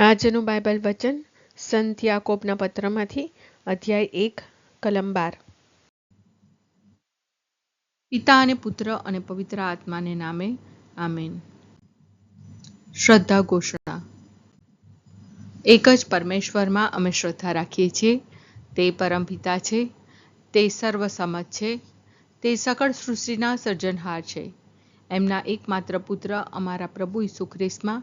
આજનું બાઇબલ વચન સંત યાકોબના પત્રમાંથી, અધ્યાય એક, કલમ બાર. પિતા અને પુત્ર અને પવિત્ર આત્માને નામે, આમેન. શ્રદ્ધા ઘોષણા. એક જ પરમેશ્વરમાં અમે શ્રદ્ધા રાખીએ છીએ, તે પરમપિતા છે, તે સર્વસમજ છે, તે સકળ સૃષ્ટિના સર્જનહાર છે. એમના એકમાત્ર પુત્ર અમારા પ્રભુ ઈસુ ખ્રિસ્તમાં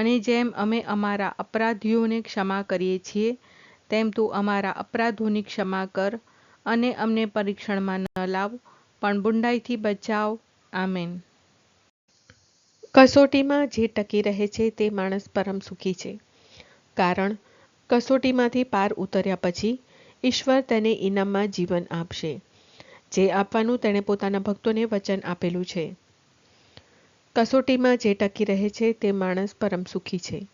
અને જેમ અમે અમારા અપરાધીઓને ક્ષમા કરીએ છીએ, તેમ તું અમારા અપરાધોની ક્ષમા કર અને અમને પરીક્ષણમાં ન લાવ, પણ બુંડાઈથી બચાવ. આમેન. કસોટીમાં જે ટકી રહે છે તે માણસ પરમ સુખી છે. કારણ, કસોટીમાંથી પાર ઉતર્યા પછી ઈશ્વર તેને ઇનામમાં જીવન આપશે. જે આપવાનું તેણે પોતાના ભક્તોને વચન આપેલું છે. કસોટીમાં જે ટકી રહે છે તે માણસ પરમ સુખી છે.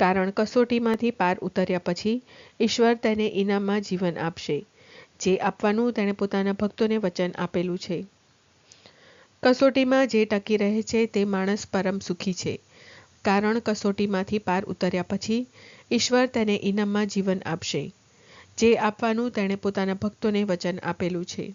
કારણ કસોટીમાંથી પાર ઉતર્યા પછી ઈશ્વર તેને ઇનામમાં જીવન આપશે. જે આપવાનું તેણે પોતાના ભક્તોને વચન આપેલું છે. કસોટીમાં જે ટકી રહે છે તે માણસ પરમ સુખી છે. કારણ કસોટીમાંથી પાર ઉતર્યા પછી ઈશ્વર તેને ઇનામમાં જીવન આપશે. જે આપવાનું તેણે પોતાના ભક્તોને વચન આપેલું છે.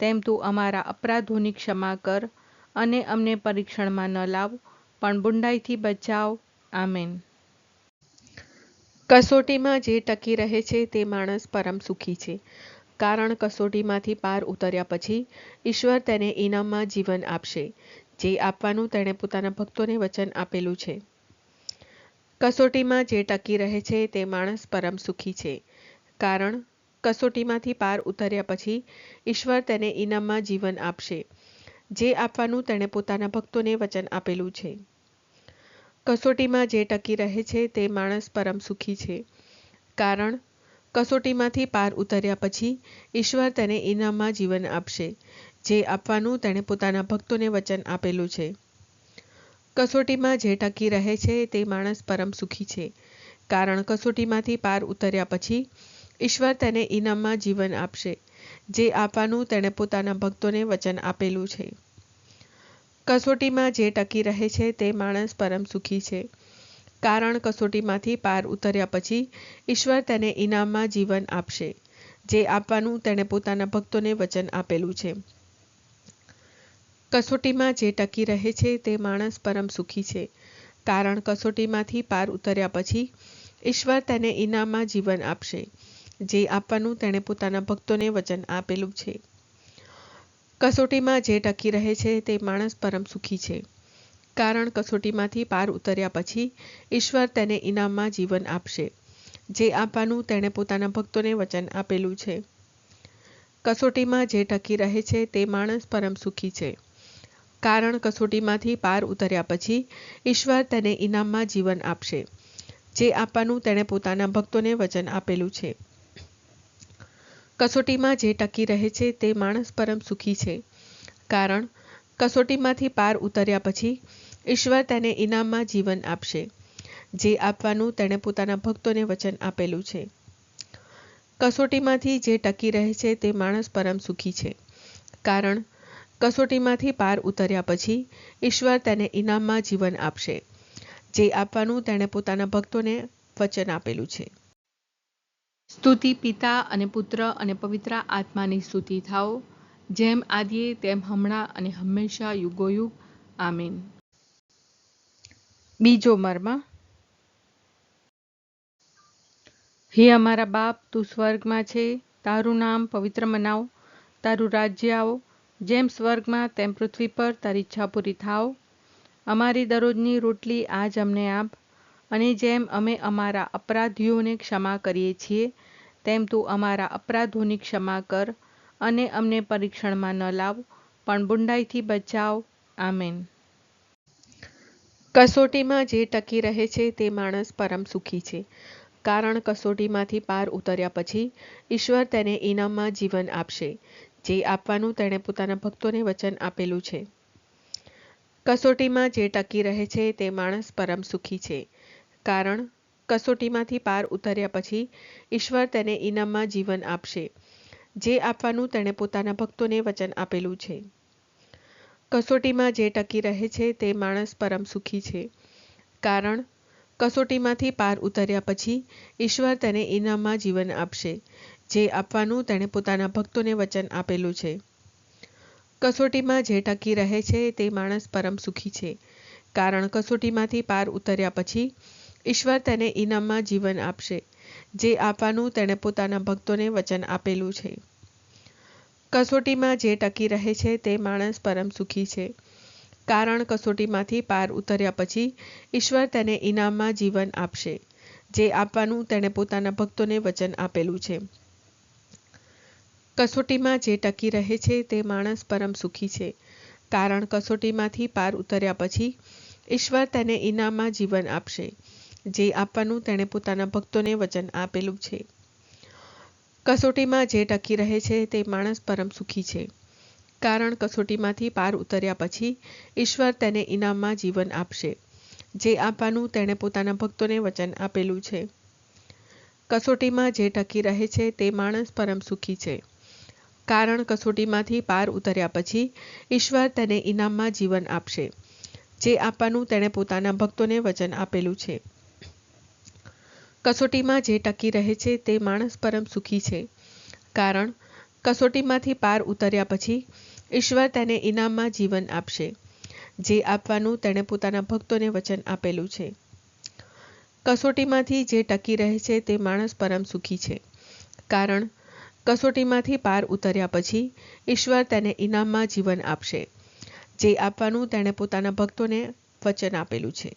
તેમ તું અમારા અપરાધોની ક્ષમા કર અને અમને પરીક્ષણમાં ન લાવ, પણ બુંડાઈથી બચાવ. આમેન. કસોટીમાં જે ટકી રહે છે તે માણસ પરમ સુખી છે. કારણ કસોટીમાંથી પાર ઉતર્યા પછી ઈશ્વર તેને ઇનામમાં જીવન આપશે, જે આપવાનું તેણે પોતાના ભક્તોને વચન આપેલું છે. કસોટીમાં જે ટકી રહે છે તે માણસ પરમ સુખી છે. કારણ કસોટીમાંથી પાર ઉતર્યા પછી ઈશ્વર તેને ઇનામમાં જીવન આપશે, જે આપવાનું તેણે પોતાના ભક્તોને વચન આપેલું છે. કસોટીમાં જે ટકી રહે છે તે માણસ પરમ સુખી છે. કારણ, કસોટીમાંથી પાર ઉતર્યા પછી ઈશ્વર તેને ઇનામમાં જીવન આપશે, જે આપવાનું તેણે પોતાના ભક્તોને વચન આપેલું છે. કસોટીમાં જે ટકી રહે છે તે માણસ પરમ સુખી છે. કારણ, કસોટીમાંથી પાર ઉતર્યા પછી ઈશ્વર તેને ઇનામમાં જીવન આપશે, જે આપવાનું તેણે પોતાના ભક્તોને વચન આપેલું છે. કસોટીમાં જે ટકી રહે છે તે માણસ પરમ સુખી છે. કારણ કસોટીમાંથી પાર ઉતર્યા પછી ઈશ્વર તેને ઇનામમાં જીવન આપશે, જે આપવાનું તેણે પોતાના ભક્તોને વચન આપેલું છે. કસોટીમાં જે ટકી રહે છે તે માણસ પરમ સુખી છે. કારણ કસોટીમાંથી પાર ઉતર્યા પછી ઈશ્વર તેને ઇનામમાં જીવન આપશે જે આપવાનું તેણે પોતાના ભક્તોને વચન આપેલું છે. કસોટીમાં જે ટકી રહે છે તે માણસ પરમ સુખી છે. કારણ કસોટીમાંથી પાર ઉતર્યા પછી ઈશ્વર તેને ઇનામમાં જીવન આપશે, જે આપવાનું તેણે પોતાના ભક્તોને વચન આપેલું છે. કસોટીમાં જે ટકી રહે છે તે માણસ પરમ સુખી છે. કારણ કસોટીમાંથી પાર ઉતર્યા પછી ઈશ્વર તેને ઇનામમાં જીવન આપશે, જે આપવાનું તેણે પોતાના ભક્તોને વચન આપેલું છે. કસોટીમાં જે ટકી રહે છે તે માણસ પરમ સુખી છે. કારણ, કસોટીમાંથી પાર ઉતર્યા પછી ઈશ્વર તેને ઇનામમાં જીવન આપશે, જે આપવાનું તેણે પોતાના ભક્તોને વચન આપેલું છે. કસોટીમાંથી જે ટકી રહે છે તે માણસ પરમ સુખી છે. કારણ, કસોટીમાંથી પાર ઉતર્યા પછી ઈશ્વર તેને ઇનામમાં જીવન આપશે, જે આપવાનું તેણે પોતાના ભક્તોને વચન આપેલું છે. સ્તુતિ પિતા અને પુત્ર અને પવિત્ર આત્માની સ્તુતિ થાઓ. જેમ આદિએ, તેમ હમણાં અને હંમેશા યુગોયુગ. આમીન. બીજો મર્મ. હે અમારા બાપ, તું સ્વર્ગમાં છે. તારું નામ પવિત્ર મનાવ. તારું રાજ્ય આવો. જેમ સ્વર્ગમાં, તેમ પૃથ્વી પર તારી ઈચ્છા પૂરી થાવ અમારી દરરોજની રોટલી આજ અમને આપ. અને જેમ અમે અમારા અપરાધીઓને ક્ષમા કરીએ છીએ, તેમ તું અમારા અપરાધોની ક્ષમા કર અને અમને પરીક્ષણમાં ન લાવ, પણ બુંડાઈથી બચાવ. આમેન. કસોટીમાં જે ટકી રહે છે તે માણસ પરમ સુખી છે, કારણ કસોટીમાંથી પાર ઉતર્યા પછી ઈશ્વર તેને ઇનામમાં જીવન આપશે, જે આપવાનું તેણે પોતાના ભક્તોને વચન આપેલું છે. કસોટીમાં જે ટકી રહે છે તે માણસ પરમ સુખી છે કારણ, કસોટીમાંથી પાર ઉતર્યા પછી ઈશ્વર તેને ઇનામમાં જીવન આપશે, જે આપવાનું તેણે પોતાના ભક્તોને વચન આપેલું છે. કસોટીમાં જે ટકી રહે છે તે માણસ પરમ સુખી છે. કારણ, કસોટીમાંથી પાર ઉતર્યા પછી ઈશ્વર તેને ઇનામમાં જીવન આપશે, જે આપવાનું તેણે પોતાના ભક્તોને વચન આપેલું છે. કસોટીમાં જે ટકી રહે છે તે માણસ પરમ સુખી છે. કારણ, કસોટીમાંથી પાર ઉતર્યા પછી ઈશ્વર તેને ઇનામમાં જીવન આપશે, જે આપવાનું તેણે પોતાના ભક્તોને વચન આપેલું છે. કસોટીમાં જે ટકી રહે છે તે માણસ પરમ સુખી છે. કારણ કસોટીમાંથી પાર ઉતર્યા પછી ઈશ્વર તેને ઇનામમાં જીવન આપશે, જે આપવાનું તેણે પોતાના ભક્તોને વચન આપેલું છે. કસોટીમાં જે ટકી રહે છે તે માણસ પરમ સુખી છે. કારણ કસોટીમાંથી પાર ઉતર્યા પછી ઈશ્વર તેને ઇનામમાં જીવન આપશે જે આપવાનું તેણે પોતાના ભક્તોને વચન આપેલું છે. કસોટીમાં જે ટકી રહે છે તે માણસ પરમ સુખી છે. કારણ કસોટીમાંથી પાર ઉતર્યા પછી ઈશ્વર તેને ઇનામમાં જીવન આપશે. જે આપવાનું તેણે પોતાના ભક્તોને વચન આપેલું છે. કસોટીમાં જે ટકી રહે છે તે માણસ પરમ સુખી છે. કારણ કસોટીમાંથી પાર ઉતર્યા પછી ઈશ્વર તેને ઇનામમાં જીવન આપશે. જે આપવાનું તેણે પોતાના ભક્તોને વચન આપેલું છે. કસોટીમાં જે ટકી રહે છે તે માણસ પરમ સુખી છે. કારણ, કસોટીમાંથી પાર ઉતર્યા પછી ઈશ્વર તેને ઇનામમાં જીવન આપશે. જે આપવાનું તેણે પોતાના ભક્તોને વચન આપેલું છે. કસોટીમાંથી જે ટકી રહે છે તે માણસ પરમ સુખી છે. કારણ, કસોટીમાંથી પાર ઉતર્યા પછી ઈશ્વર તેને ઇનામમાં જીવન આપશે. જે આપવાનું તેણે પોતાના ભક્તોને વચન આપેલું છે.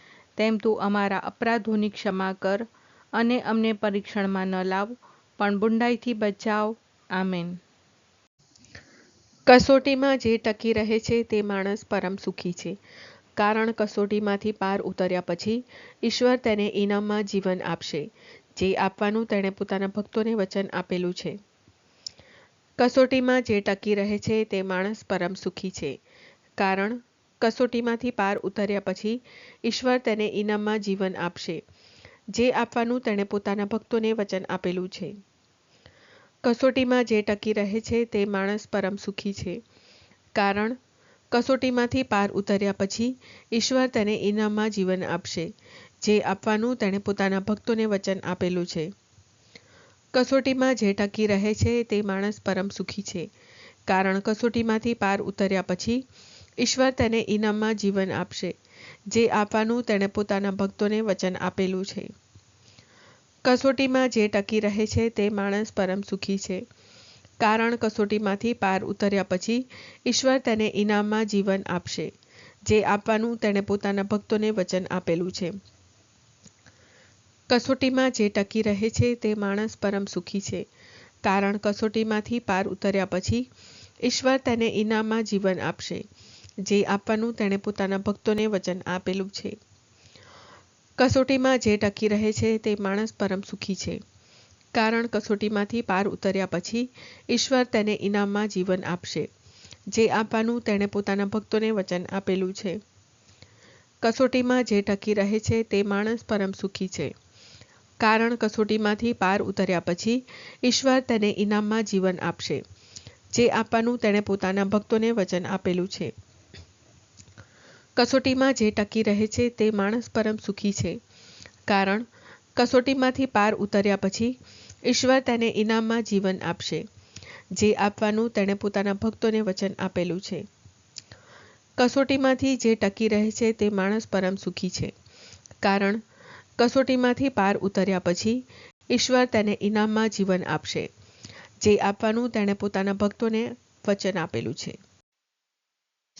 તેમ તું અમારા અપરાધોની ક્ષમા કર અને અમને પરીક્ષણમાં ન લાવ, પણ બુંડાઈથી બચાવ. આમેન. કસોટીમાં જે ટકી રહે છે તે માણસ પરમ સુખી છે. કારણ કસોટીમાંથી પાર ઉતર્યા પછી ઈશ્વર તેને ઇનામમાં જીવન આપશે. જે આપવાનું તેણે પોતાના ભક્તોને વચન આપેલું છે. કસોટીમાં જે ટકી રહે છે તે માણસ પરમ સુખી છે. કારણ કસોટીમાંથી પાર ઉતર્યા પછી ઈશ્વર તેને ઇનામમાં જીવન આપશે, જે આપવાનું તેણે પોતાના ભક્તોને વચન આપેલું છે. કસોટીમાં જે ટકી રહે છે તે માણસ પરમ સુખી છે. કારણ, કસોટીમાંથી પાર ઉતર્યા પછી ઈશ્વર તેને ઇનામમાં જીવન આપશે, જે આપવાનું તેણે પોતાના ભક્તોને વચન આપેલું છે. કસોટીમાં જે ટકી રહે છે તે માણસ પરમ સુખી છે. કારણ, કસોટીમાંથી પાર ઉતર્યા પછી ઈશ્વર તેને ઇનામમાં જીવન આપશે, જે આપવાનું તેણે પોતાના ભક્તોને વચન આપેલું છે. કસોટીમાં જે ટકી રહે છે તે માણસ પરમ સુખી છે. કારણ કસોટીમાંથી પાર ઉતર્યા પછી ઈશ્વર તેને ઇનામમાં જીવન આપશે, જે આપવાનું તેણે પોતાના ભક્તોને વચન આપેલું છે. કસોટીમાં જે ટકી રહે છે તે માણસ પરમ સુખી છે. કારણ કસોટીમાંથી પાર ઉતર્યા પછી ઈશ્વર તેને ઇનામમાં જીવન આપશે જે આપવાનું તેણે પોતાના ભક્તોને વચન આપેલું છે. કસોટીમાં જે ટકી રહે છે તે માણસ પરમ સુખી છે. કારણ કસોટીમાંથી પાર ઉતર્યા પછી ઈશ્વર તેને ઇનામમાં જીવન આપશે. જે આપવાનું તેણે પોતાના ભક્તોને વચન આપેલું છે. કસોટીમાં જે ટકી રહે છે તે માણસ પરમ સુખી છે. કારણ કસોટીમાંથી પાર ઉતર્યા પછી ઈશ્વર તેને ઇનામમાં જીવન આપશે. જે આપવાનું તેણે પોતાના ભક્તોને વચન આપેલું છે. કસોટીમાં જે ટકી રહે છે તે માણસ પરમ સુખી છે. કારણ, કસોટીમાંથી પાર ઉતર્યા પછી ઈશ્વર તેને ઇનામમાં જીવન આપશે. જે આપવાનું તેણે પોતાના ભક્તોને વચન આપેલું છે. કસોટીમાંથી જે ટકી રહે છે તે માણસ પરમ સુખી છે. કારણ, કસોટીમાંથી પાર ઉતર્યા પછી ઈશ્વર તેને ઇનામમાં જીવન આપશે. જે આપવાનું તેણે પોતાના ભક્તોને વચન આપેલું છે.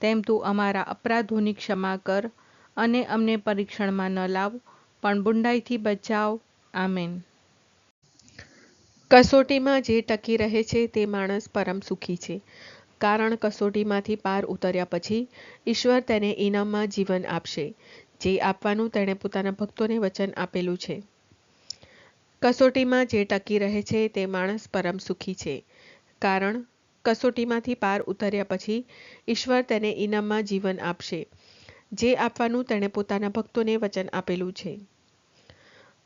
તેમ તું અમારા અપરાધોની ક્ષમા કર અને અમને પરીક્ષણમાં ન લાવ, પણ બુંડાઈથી બચાવ. આમેન. કસોટીમાં જે ટકી રહે છે તે માણસ પરમ સુખી છે. કારણ કસોટીમાંથી પાર ઉતર્યા પછી ઈશ્વર તેને ઇનામમાં જીવન આપશે. જે આપવાનું તેણે પોતાના ભક્તોને વચન આપેલું છે. કસોટીમાં જે ટકી રહે છે તે માણસ પરમ સુખી છે. કારણ કસોટીમાંથી પાર ઉતર્યા પછી ઈશ્વર તેને ઇનામમાં જીવન આપશે, જે આપવાનું તેણે પોતાના ભક્તોને વચન આપેલું છે.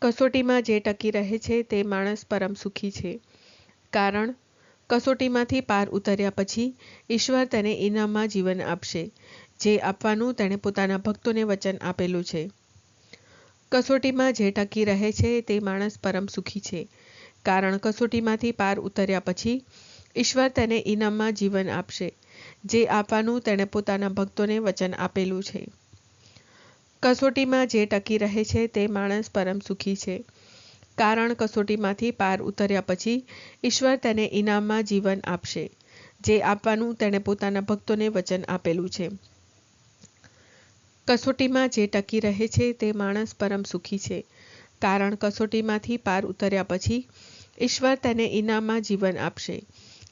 કસોટીમાં જે ટકી રહે છે તે માણસ પરમ સુખી છે. કારણ, કસોટીમાંથી પાર ઉતર્યા પછી ઈશ્વર તેને ઇનામમાં જીવન આપશે, જે આપવાનું તેણે પોતાના ભક્તોને વચન આપેલું છે. કસોટીમાં જે ટકી રહે છે તે માણસ પરમ સુખી છે. કારણ, કસોટીમાંથી પાર ઉતર્યા પછી ઈશ્વર તેને ઇનામમાં જીવન આપશે, જે આપવાનું તેણે પોતાના ભક્તોને વચન આપેલું છે. કસોટીમાં જે ટકી રહે છે તે માણસ પરમ સુખી છે. કારણ કસોટીમાંથી પાર ઉતર્યા પછી ઈશ્વર તેને ઇનામમાં જીવન આપશે, જે આપવાનું તેણે પોતાના ભક્તોને વચન આપેલું છે. કસોટીમાં જે ટકી રહે છે તે માણસ પરમ સુખી છે. કારણ કસોટીમાંથી પાર ઉતર્યા પછી ઈશ્વર તેને ઇનામમાં જીવન આપશે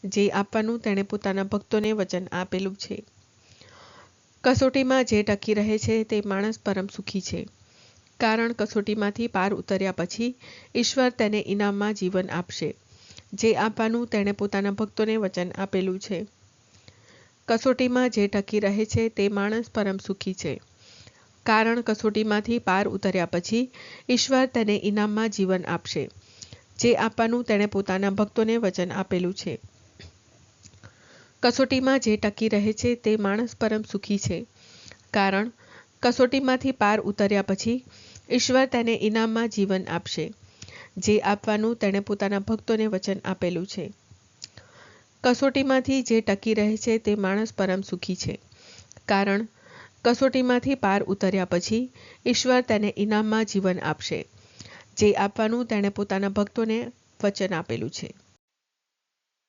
જે આપવાનું તેણે પોતાના ભક્તોને વચન આપેલું છે. કસોટીમાં જે ટકી રહે છે તે માણસ પરમ સુખી છે. કારણ કસોટીમાંથી પાર ઉતર્યા પછી ઈશ્વર તેને ઇનામમાં જીવન આપશે. જે આપવાનું તેણે પોતાના ભક્તોને વચન આપેલું છે. કસોટીમાં જે ટકી રહે છે તે માણસ પરમ સુખી છે. કારણ કસોટીમાંથી પાર ઉતર્યા પછી ઈશ્વર તેને ઇનામમાં જીવન આપશે. જે આપવાનું તેણે પોતાના ભક્તોને વચન આપેલું છે. કસોટીમાં જે ટકી રહે છે તે માણસ પરમ સુખી છે. કારણ, કસોટીમાંથી પાર ઉતર્યા પછી ઈશ્વર તેને ઇનામમાં જીવન આપશે. જે આપવાનું તેણે પોતાના ભક્તોને વચન આપેલું છે. કસોટીમાંથી જે ટકી રહે છે તે માણસ પરમ સુખી છે. કારણ, કસોટીમાંથી પાર ઉતર્યા પછી ઈશ્વર તેને ઇનામમાં જીવન આપશે. જે આપવાનું તેણે પોતાના ભક્તોને વચન આપેલું છે.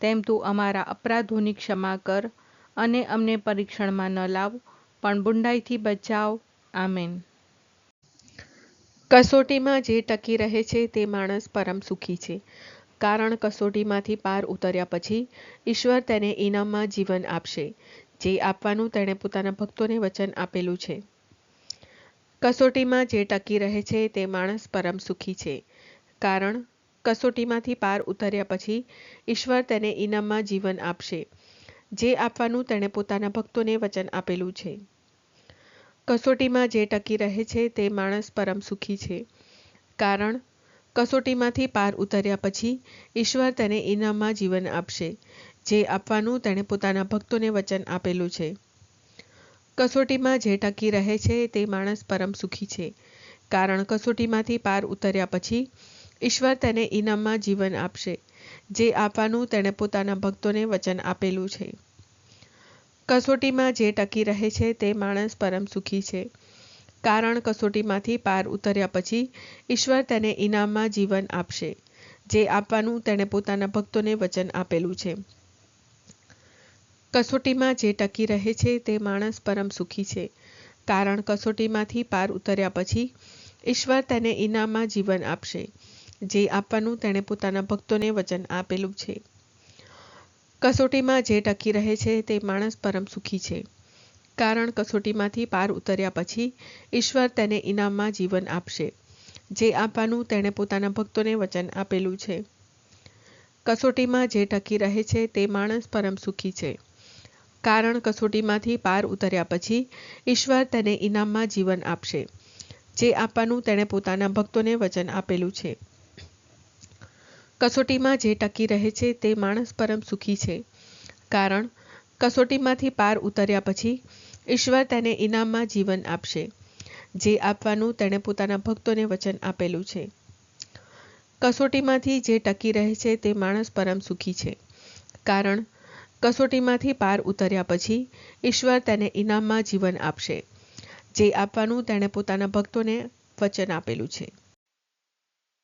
તેમ તું અમારા અપરાધોની ક્ષમા કર અને અમને પરીક્ષણમાં ન લાવ, પણ બુંડાઈથી બચાવ. આમેન. કસોટીમાં જે ટકી રહે છે તે માણસ પરમ સુખી છે. કારણ કસોટીમાંથી પાર ઉતર્યા પછી ઈશ્વર તેને ઇનામમાં જીવન આપશે, જે આપવાનું તેણે પોતાના ભક્તોને વચન આપેલું છે. કસોટીમાં જે ટકી રહે છે તે માણસ પરમ સુખી છે. કારણ કસોટીમાંથી પાર ઉતર્યા પછી ઈશ્વર તેને ઇનામમાં જીવન આપશે, જે આપવાનું તેણે પોતાના ભક્તોને વચન આપેલું છે. કસોટીમાં જે ટકી રહે છે તે માણસ પરમ સુખી છે. કારણ, કસોટીમાંથી પાર ઉતર્યા પછી ઈશ્વર તેને ઇનામમાં જીવન આપશે, જે આપવાનું તેણે પોતાના ભક્તોને વચન આપેલું છે. કસોટીમાં જે ટકી રહે છે તે માણસ પરમ સુખી છે. કારણ, કસોટીમાંથી પાર ઉતર્યા પછી ઈશ્વર તેને ઇનામમાં જીવન આપશે, જે આપવાનું તેણે પોતાના ભક્તોને વચન આપેલું છે. કસોટીમાં જે ટકી રહે છે તે માણસ પરમ સુખી છે. કારણ કસોટીમાંથી પાર ઉતર્યા પછી ઈશ્વર તેને ઇનામમાં જીવન આપશે, જે આપવાનું તેણે પોતાના ભક્તોને વચન આપેલું છે. કસોટીમાં જે ટકી રહે છે તે માણસ પરમ સુખી છે. કારણ કસોટીમાંથી પાર ઉતર્યા પછી ઈશ્વર તેને ઇનામમાં જીવન આપશે જે આપવાનું તેણે પોતાના ભક્તોને વચન આપેલું છે. કસોટીમાં જે ટકી રહે છે તે માણસ પરમ સુખી છે. કારણ કસોટીમાંથી પાર ઉતર્યા પછી ઈશ્વર તેને ઇનામમાં જીવન આપશે. જે આપવાનું તેણે પોતાના ભક્તોને વચન આપેલું છે. કસોટીમાં જે ટકી રહે છે તે માણસ પરમ સુખી છે. કારણ કસોટીમાંથી પાર ઉતર્યા પછી ઈશ્વર તેને ઇનામમાં જીવન આપશે. જે આપવાનું તેણે પોતાના ભક્તોને વચન આપેલું છે. કસોટીમાં જે ટકી રહે છે તે માણસ પરમ સુખી છે. કારણ, કસોટીમાંથી પાર ઉતર્યા પછી ઈશ્વર તેને ઇનામમાં જીવન આપશે, જે આપવાનું તેણે પોતાના ભક્તોને વચન આપેલું છે. કસોટીમાંથી જે ટકી રહે છે તે માણસ પરમ સુખી છે. કારણ, કસોટીમાંથી પાર ઉતર્યા પછી ઈશ્વર તેને ઇનામમાં જીવન આપશે, જે આપવાનું તેણે પોતાના ભક્તોને વચન આપેલું છે.